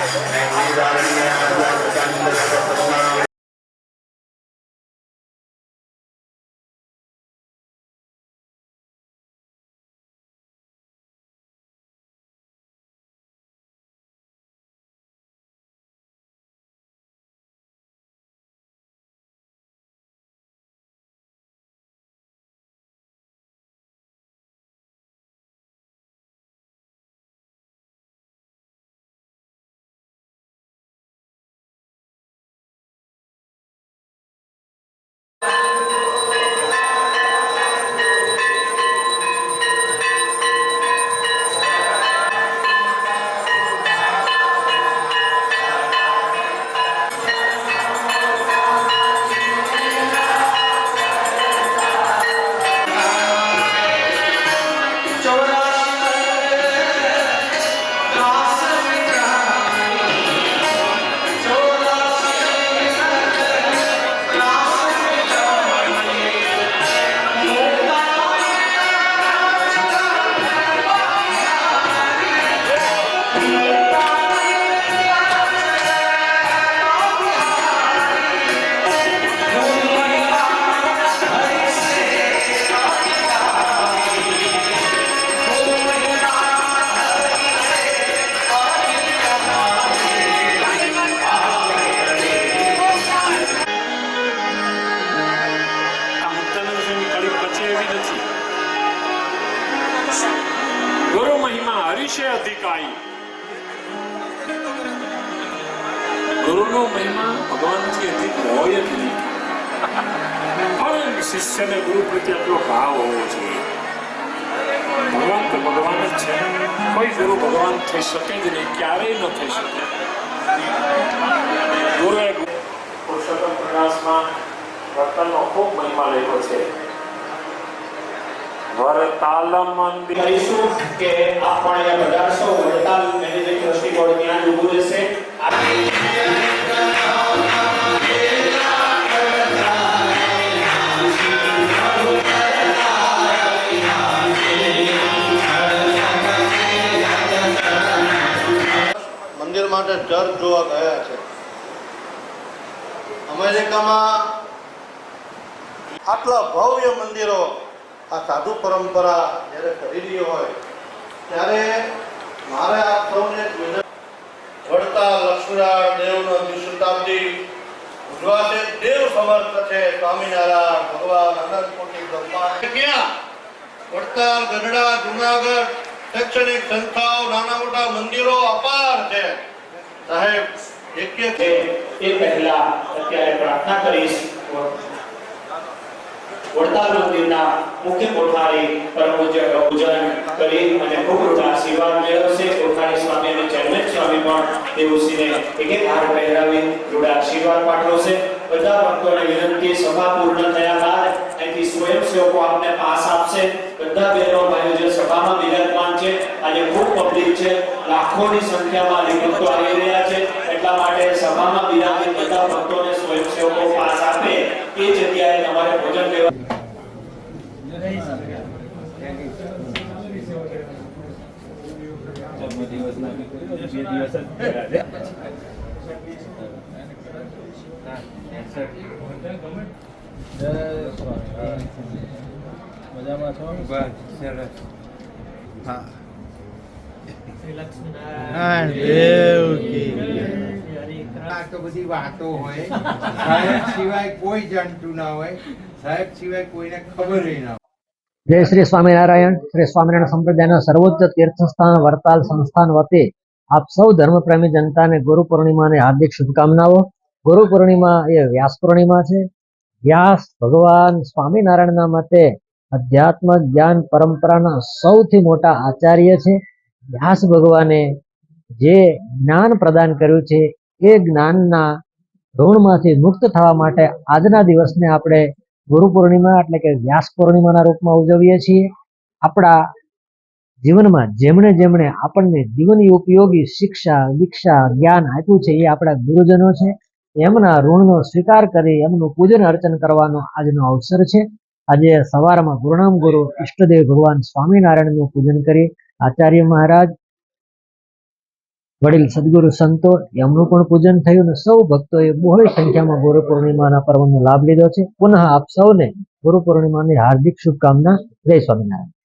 આ મુક્તાનંદ સ્વામી કડી પચે એવી નથી ગુરુ મહિમા હરીશે અધિકારી. ગુરુનો મહિમા ભગવાનથી અધિક હોય જ નહીં. પણ શિષ્યને ગુરુ પ્રત્યે આટલો ભાવ હોવો જોઈએ. ભગવાન તો ભગવાન જ છે. કોઈ ગુરુ ભગવાન થઈ શકે જ નહીં, ક્યારેય ન થઈ શકે. ગુરુએ પુરુષોત્તમ પ્રકાશમાં વર્તનનો ખૂબ મહિમા લેવો છે. વરતાલ મંદિર કહીશું કે આપ પણ અહીંયા પધારશો વડતાલ મેનેજિંગ ટ્રસ્ટી બોર્ડ ત્યાં જ ઊભું રહેશે. મંદિર માટે ડર જોવા ગયા છે. અમેરિકામાં આટલા ભવ્ય મંદિરો આ સાધુ પરંપરા જ્યારે કરી રહી હોય, ત્યારે મારે આપ સૌને વડતા લક્ષ્મીનારાયણ દેવનો દ્વિશતાબ્દી ઉજવાશે, દેવ સમર્થ છે સ્વામિનારાયણ, ભગવાન અનંત કોટી બ્રહ્માંડ ક્યાં? વડતાલ ગઢડા, જુનાગઢ, શૈક્ષણિક સંસ્થાઓ, નાના મોટા મંદિરો અપાર છે. સાહેબ એક એ પહેલા અત્યારે પ્રાર્થના કરીશ. વડતાલ મંદિરના મુખ્ય પાસ આપશે. બધા બહેનો ભાઈઓ જે સભામાં બિરાજમાન છે, આજે ખૂબ પબ્લિક છે. લાખોની સંખ્યામાં હરિભક્તો આવી રહ્યા છે. એટલા માટે સભામાં બિરાજમાન બધા ભક્તોને સ્વયંસેવકો પાસ આપે એ જગ્યાએ તમારે ભોજન લેવા મજામાં છો હા શ્રી લક્ષ્મીનારાયણ હા આ તો બધી વાતો હોય. સાહેબ સિવાય કોઈ જાણતું ના હોય. સાહેબ સિવાય કોઈને ખબર ના જય શ્રી સ્વામિનારાયણ. શ્રી સ્વામિનારાયણ સંપ્રદાયના સર્વોચ્ચ તીર્થસ્થાન વરતાલ સંસ્થાન વતી આપ સૌ ધર્મપ્રેમી જનતાને ગુરુ પૂર્ણિમાની હાર્દિક શુભકામનાઓ. ગુરુ પૂર્ણિમા એ વ્યાસ પૂર્ણિમા છે. વ્યાસ ભગવાન સ્વામિનારાયણના મતે અધ્યાત્મ જ્ઞાન પરંપરાના સૌથી મોટા આચાર્ય છે. વ્યાસ ભગવાને જે જ્ઞાન પ્રદાન કર્યું છે એ જ્ઞાનના ઋણમાંથી મુક્ત થવા માટે આજના દિવસને આપણે ગુરુ પૂર્ણિમા એટલે કે વ્યાસ પૂર્ણિમાના રૂપમાં ઉજવીએ છીએ. આપણા જીવનમાં જેમણે જેમણે આપણને જીવનની ઉપયોગી શિક્ષા, દીક્ષા, જ્ઞાન આપ્યું છે એ આપણા ગુરુજનો છે. એમના ઋણનો સ્વીકાર કરી એમનું પૂજન અર્ચન કરવાનો આજનો અવસર છે. આજે સવારમાં ગુરુનામ ગુરુ ઈષ્ટદેવ ભગવાન સ્વામિનારાયણનું પૂજન કરી આચાર્ય મહારાજ વડીલ સદગુરુ સંતો એમનું પણ પૂજન થયું ને સૌ ભક્તોએ બહોળી સંખ્યામાં ગુરુ પૂર્ણિમાના પર્વનો લાભ લીધો છે. પુનઃ આપ સૌને ગુરુ પૂર્ણિમાની હાર્દિક શુભકામના. જય સ્વામિનારાયણ.